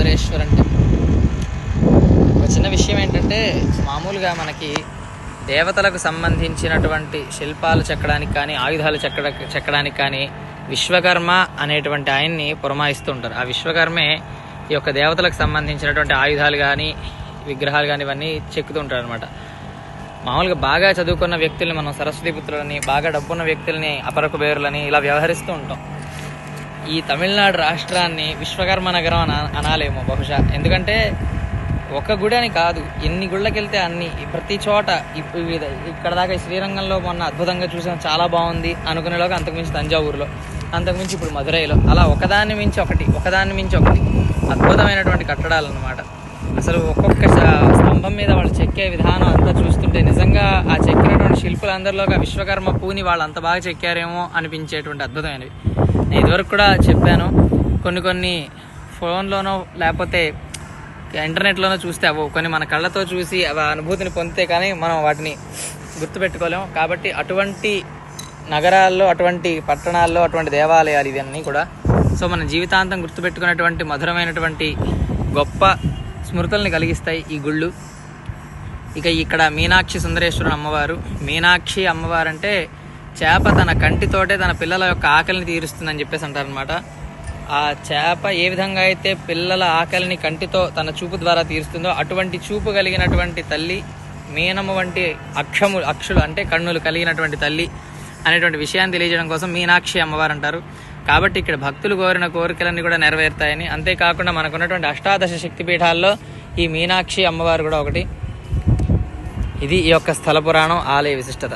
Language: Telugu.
సుందరేశ్వరం అంటే ఒక చిన్న విషయం ఏంటంటే మామూలుగా మనకి దేవతలకు సంబంధించినటువంటి శిల్పాలు చెక్కడానికి కానీ ఆయుధాలు చెక్కడ చెక్కడానికి కానీ విశ్వకర్మ అనేటువంటి ఆయన్ని పురమాయిస్తూ ఉంటారు ఆ విశ్వకర్మే ఈ యొక్క దేవతలకు సంబంధించినటువంటి ఆయుధాలు కానీ విగ్రహాలు కానీ ఇవన్నీ చెక్కుతూ ఉంటారు అనమాట మామూలుగా బాగా చదువుకున్న వ్యక్తుల్ని మనం సరస్వతి పుత్రులని బాగా డబ్బున్న వ్యక్తుల్ని అపరకు బేరులని ఇలా వ్యవహరిస్తూ ఉంటాం. ఈ తమిళనాడు రాష్ట్రాన్ని విశ్వకర్మ నగరం అన అనాలేమో బహుశా. ఎందుకంటే ఒక గుడి అని కాదు ఎన్ని గుళ్ళకి వెళ్తే అన్ని ప్రతి చోట ఇవి- ఇక్కడ దాకా శ్రీరంగంలో మొన్న అద్భుతంగా చూసాం. చాలా బాగుంది అనుకునేలోగా అంతకుమించి తంజావూరులో. అంతకుమించి ఇప్పుడు మధురైలో. అలా ఒకదాన్ని మించి ఒకటి ఒకదాన్ని మించి ఒకటి. అద్భుతమైనటువంటి కట్టడాలు అన్నమాట అసలు ఒక్కొక్క స్తంభం మీద వాళ్ళు చెక్కే విధానం అంతా చూస్తుంటే నిజంగా ఆ శిల్పులందరిలో ఒక విశ్వకర్మ పూని వాళ్ళు అంత బాగా చెక్కారేమో అనిపించేటువంటి అద్భుతమైనవి నేను ఇదివరకు కూడా చెప్పాను కొన్ని కొన్ని ఫోన్లోనో లేకపోతే ఇంటర్నెట్లోనో చూస్తే అవ్వవు. కొన్ని మన కళ్ళతో చూసి అవి ఆ అనుభూతిని పొందితే కానీ మనం వాటిని గుర్తుపెట్టుకోలేము. కాబట్టి అటువంటి నగరాల్లో అటువంటి పట్టణాల్లో అటువంటి దేవాలయాలు ఇవన్నీ కూడా సో మన జీవితాంతం గుర్తుపెట్టుకున్నటువంటి మధురమైనటువంటి గొప్ప స్మృతుల్ని కలిగిస్తాయి ఈ గుళ్ళు. ఇక ఇక్కడ మీనాక్షి సుందరేశ్వరుడు అమ్మవారు. మీనాక్షి అమ్మవారు అంటే చేప తన కంటితోటే తన పిల్లల యొక్క ఆకలిని తీరుస్తుందని చెప్పేసి అంటారనమాట ఆ చేప ఏ విధంగా అయితే పిల్లల ఆకలిని కంటితో తన చూపు ద్వారా తీరుస్తుందో అటువంటి చూపు కలిగినటువంటి తల్లి మీనము వంటి అక్షము అక్షులు అంటే కన్నులు కలిగినటువంటి తల్లి అనేటువంటి విషయాన్ని తెలియజేయడం కోసం మీనాక్షి అమ్మవారు అంటారు. కాబట్టి ఇక్కడ భక్తులు కోరిన కోరికలన్నీ కూడా నెరవేరుతాయని. అంతేకాకుండా మనకున్నటువంటి అష్టాదశ శక్తి పీఠాల్లో ఈ మీనాక్షి అమ్మవారు కూడా ఒకటి. ఇది ఈ యొక్క స్థల పురాణం ఆలయ విశిష్టత.